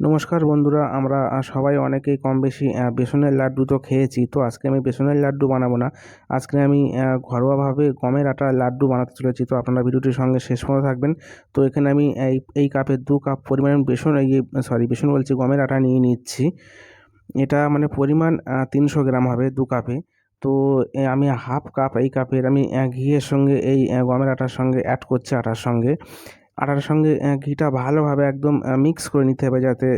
নমস্কার বন্ধুরা, আমরা সবাই অনেকেই কম বেশি বেসনের লাড্ডু তো খেয়েছি, তো আজকে আমি বেসনের লাড্ডু বানাবো না। আজকে আমি ঘরোয়াভাবে গমের আটার লাড্ডু বানাতে চলেছি, তো আপনারা ভিডিওটির সঙ্গে শেষ পর্যন্ত থাকবেন। তো এখানে আমি এই এই কাপের দু কাপ পরিমাণ বেসন, এই সরি বেসন বলছি, গমের আটা নিয়ে নিচ্ছি। এটা মানে পরিমাণ তিনশো গ্রাম হবে দু কাপে। তো আমি হাফ কাপ এই কাপের আমি ঘিয়ের সঙ্গে এই গমের আটার সঙ্গে অ্যাড করছি আটার সঙ্গে। আটার সঙ্গে ঘিটা ভালোভাবে একদম মিক্স করে নিতে হবে যাতে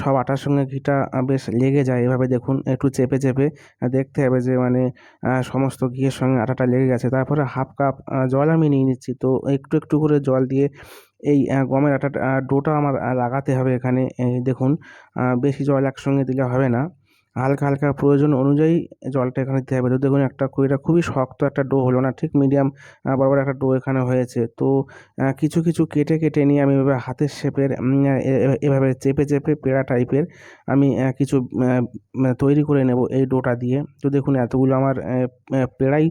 সব আটার সঙ্গে ঘিটা বেশ লেগে যায়। এভাবে দেখুন, একটু চেপে চেপে দেখতে হবে যে মানে সমস্ত ঘিয়ের সঙ্গে আটাটা লেগে গেছে। তারপরে হাফ কাপ জল আমি নিয়ে নিচ্ছি। তো একটু একটু করে জল দিয়ে এই গমের আটাটা ডোটা আমার লাগাতে হবে এখানে। দেখুন বেশি জল একসঙ্গে দিলে হবে না। হালকা হালকা প্রয়োজন অনুযায়ী জলটা এখানে দিতে হবে। তো দেখুন, একটা এটা খুবই শক্ত একটা ডো হলো না, ঠিক মিডিয়াম বরাবর একটা ডো এখানে হয়েছে। তো কিছু কিছু কেটে কেটে নিয়ে আমি এভাবে হাতের শেপের এভাবে চেপে চেপে পেড়া টাইপের আমি কিছু তৈরি করে নেব এই ডোটা দিয়ে। তো দেখুন, এতগুলো আমার পেড়াই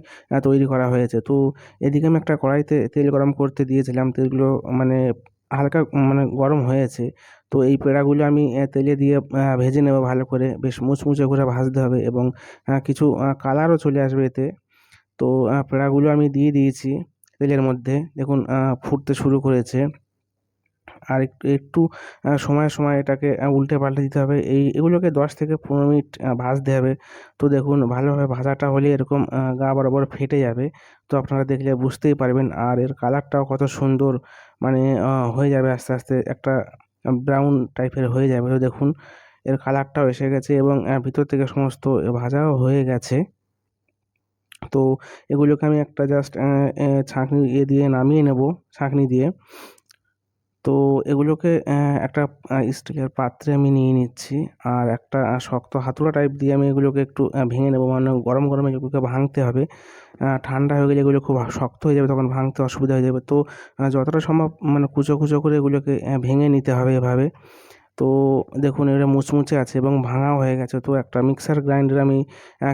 তৈরি করা হয়েছে। তো এদিকে আমি একটা কড়াইতে তেল গরম করতে দিয়েছিলাম। তেলগুলো মানে হালকা মানে গরম হয়েছে, তো এই পেড়াগুলো আমি তেলে দিয়ে ভেজে নেব ভালো করে। বেশ মুচমুচে করে ভাজতে হবে এবং কিছু কালারও চলে আসবে এতে। তো পেড়াগুলো আমি দিয়ে দিয়েছি তেলের মধ্যে। দেখুন ফুটতে শুরু করেছে। আর একটু একটু সময়ে সময়ে এটাকে উল্টে পাল্টে দিতে হবে। এই, এগুলোকে দশ থেকে পনেরো মিনিট ভাজতে হবে। তো দেখুন, ভালোভাবে ভাজাটা হলে এরকম গা বরাবর ফেটে যাবে। তো আপনারা দেখলে বুঝতেই পারবেন। আর এর কালারটাও কত সুন্দর। মানে হয়ে যাবে আস্তে আস্তে একটা ব্রাউন টাইপের হয়ে যাবে। দেখুন, এর কালারটাও এসে গেছে এবং ভিতর থেকে সমস্ত ভাজাও হয়ে গেছে। তো এগুলোকে আমি একটা জাস্ট ছাঁকনি ইয়ে দিয়ে নামিয়ে নেব, ছাঁকনি দিয়ে। তো এগুলোকে একটা স্টিলের পাত্রে আমি নিয়ে নিচ্ছি। আর একটা শক্ত হাতুড়া টাইপ দিয়ে আমি এগুলোকে একটু ভেঙে নেব। মানে গরম, গরমে এগুলোকে ভাঙতে হবে। ঠান্ডা হয়ে গেলে এগুলো খুব শক্ত হয়ে যাবে, তখন ভাঙতে অসুবিধা হয়ে যাবে। তো যতটা সম্ভব মানে কুচো কুচো করে এগুলোকে ভেঙে নিতে হবে এভাবে। তো দেখুন এটা মুচমুচে আছে এবং ভাঙাও হয়ে গেছে। তো একটা মিক্সার গ্রাইন্ডার আমি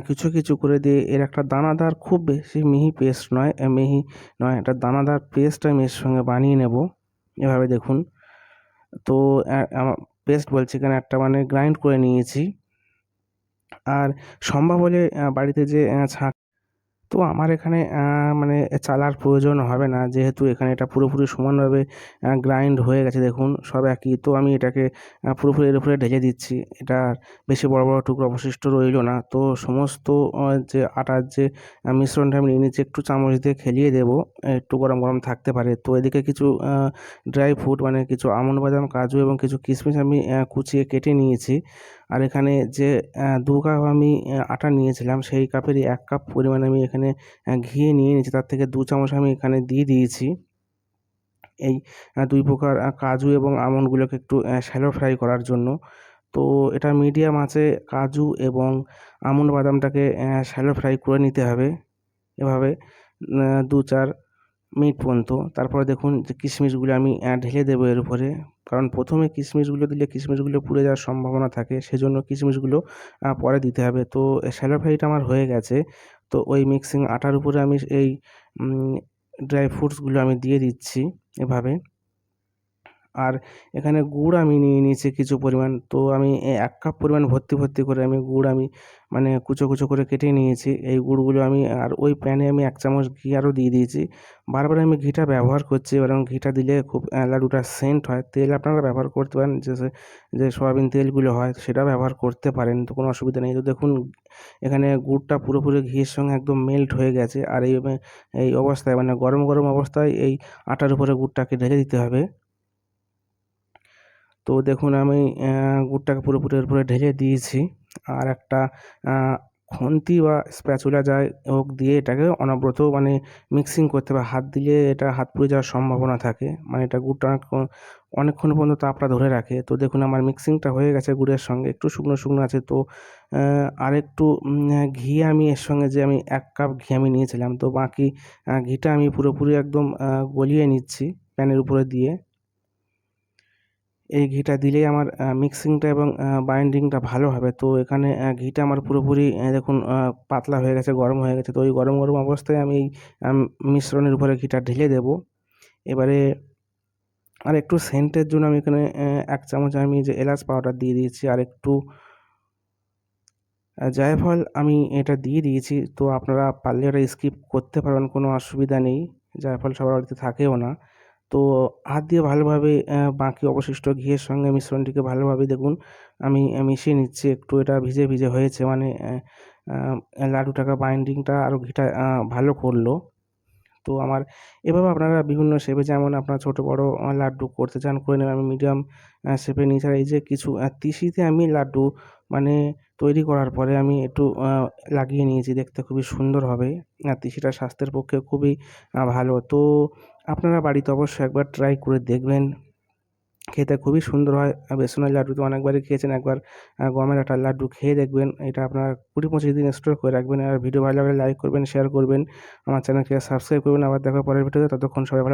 কিছু কিছু করে দিয়ে এর একটা দানাদার খুব বেশি মিহি পেস্ট নয় মিহি নয়, একটা দানাদার পেস্ট আমি এর সঙ্গে বানিয়ে নেব। এভাবে দেখুন। তো পেস্ট বলছি এখানে একটা মানে গ্রাইন্ড করে নিয়েছি। আর সম্ভব হলে বাড়িতে যে ছাঁক তো আমার এখানে মানে চালার প্রয়োজন হবে না। যেহেতু এখানে এটা পুরোপুরি সমানভাবে গ্রাইন্ড হয়ে গেছে দেখুন, সব একই। তো আমি এটাকে পুরোপুরি এর উপরে ঢেলে দিচ্ছি। এটা বেশি বড় বড় টুকরো অবশিষ্ট রইল না। তো সমস্ত যে আটার যে মিশ্রণটা আমি নিয়ে নিচ্ছি, একটু চামচ দিয়ে খেলিয়ে দেবো। একটু গরম গরম থাকতে পারে। তো এদিকে কিছু ড্রাই ফ্রুট মানে কিছু আমন্ড বাদাম, কাজু এবং কিছু কিশমিশ আমি কুচিয়ে কেটে নিয়েছি। আর এখানে যে দু কাপ আমি আটা নিয়েছিলাম, সেই কাপেরই এক কাপ পরিমাণ আমি এখানে ঘি নিয়ে নিয়েছি। তার থেকে দু চামচ আমি এখানে দিয়ে দিয়েছি। এই দুই প্রকার কাজু এবং আমন্ডগুলোকে একটু শ্যালো ফ্রাই করার জন্য। তো এটা মিডিয়াম আছে কাজু এবং আমন্ড বাদামটাকে শ্যালো ফ্রাই করে নিতে হবে। এভাবে দু চার মিনিট পর্যন্ত। তারপরে দেখুন যে কিশমিশগুলো আমি ঢেলে দেবো এর উপরে। কারণ প্রথমে কিশমিশগুলো দিলে কিশমিশগুলো পুড়ে যাওয়ার সম্ভাবনা থাকে, সেজন্য কিশমিশগুলো পরে দিতে হবে। তো শ্যালো ফ্রাইটা আমার হয়ে গেছে। তো, ওই মিক্সিং আটার উপরে আমি এই ড্রাই ফ্রুটসগুলো আমি দিয়ে দিচ্ছি এভাবে। আর এখানে গুড় আমি নিয়ে নিয়েছি কিছু পরিমাণ। তো আমি এক কাপ পরিমাণ ভর্তি ভর্তি করে আমি গুড় আমি মানে কুচো কুচো করে কেটে নিয়েছি। এই গুড়গুলো আমি আর ওই প্যানে আমি এক চামচ ঘি আরও দিয়ে দিয়েছি। বারবার আমি ঘিটা ব্যবহার করছি এবং ঘিটা দিলে খুব লাডুটা সেন্ট হয়। তেল আপনারা ব্যবহার করতে পারেন, যে যে- যে সয়াবিন তেলগুলো হয় সেটা ব্যবহার করতে পারেন, তো কোনো অসুবিধা নেই। তো দেখুন, এখানে গুড়টা পুরোপুরি ঘিয়ের সঙ্গে একদম মেল্ট হয়ে গেছে। আর এই এই অবস্থায় মানে গরম গরম অবস্থায় এই আটার উপরে গুড়টাকে ঢেলে দিতে হবে। তো দেখুন আমি গুড়টাকে পুরোপুরি এর উপরে ঢেলে দিয়েছি। আর একটা খুন্তি বা স্প্যাচুলা যাই হোক দিয়ে এটাকে অনবরত মানে মিক্সিং করতে হবে। হাত দিলে এটা হাত পুড়ে যাওয়ার সম্ভাবনা থাকে। মানে এটা গুড়টা অনেকক্ষণ পর্যন্ত তাপটা ধরে রাখে। তো দেখুন আমার মিক্সিংটা হয়ে গেছে গুড়ের সঙ্গে। একটু শুকনো শুকনো আছে তো আর একটু ঘি আমি এর সঙ্গে যে আমি এক কাপ ঘি আমি নিয়েছিলাম। তো বাকি ঘিটা আমি পুরোপুরি একদম গলিয়ে নিচ্ছি প্যানের উপরে দিয়ে। এই ঘিটা দিলেই আমার মিক্সিংটা এবং বাইন্ডিংটা ভালো হবে। তো এখানে ঘিটা আমার পুরোপুরি দেখুন পাতলা হয়ে গেছে, গরম হয়ে গেছে। তো ওই গরম গরম অবস্থায় আমি এই মিশ্রণের উপরে ঘিটা ঢেলে দেবো। এবারে আর একটু সেন্টের জন্য আমি এখানে এক চামচ আমি যে এলাচ পাউডার দিয়ে দিয়েছি, আর একটু জায়ফল আমি এটা দিয়ে দিয়েছি। তো আপনারা পারলে এটা স্কিপ করতে পারেন কোনো অসুবিধা নেই। জায়ফল সবার বাড়িতে থাকেও না। তো হাত দিয়ে ভালোভাবে বাকি অবশিষ্ট ঘিয়ের সঙ্গে মিশ্রণটিকে ভালোভাবে দেখুন। আমি মিশিয়ে নিচ্ছি, একটু এটা ভিজে ভিজে হয়েছে। মানে লাড্ডুটাকে বাইন্ডিংটা আরও ঘিটা ভালো করল। তো আমার, এভাবে আপনারা বিভিন্ন শেপে যেমন আপনার ছোটো, বড়ো লাড্ডু করতে চান, করে নেবেন। আমি মিডিয়াম শেপে নিয়ে ছাড়া এই যে কিছু তিসিতে আমি লাড্ডু মানে তৈরি করার পরে আমি একটু লাগিয়ে নিয়েছি। দেখতে খুবই সুন্দর হবে। তিসিটা স্বাস্থ্যের পক্ষে খুবই ভালো। তো আপনারা বাড়িতে অবশ্যই একবার ট্রাই করে দেখবেন। খেতে খুবই সুন্দর হয়। বেসনের লাড্ডু তো অনেকবারই খেয়েছেন। একবার গমের আটার লাড্ডু খেয়ে দেখবেন। এটা আপনারা কুড়ি পঁচিশ দিন স্টোর করে রাখবেন। আর ভিডিও ভালো লাগলে লাইক করবেন শেয়ার করবেন। আমার চ্যানেলকে সাবস্ক্রাইব করবেন। আবার দেখা পরের ভিডিওতে ততক্ষণ সবাই ভালো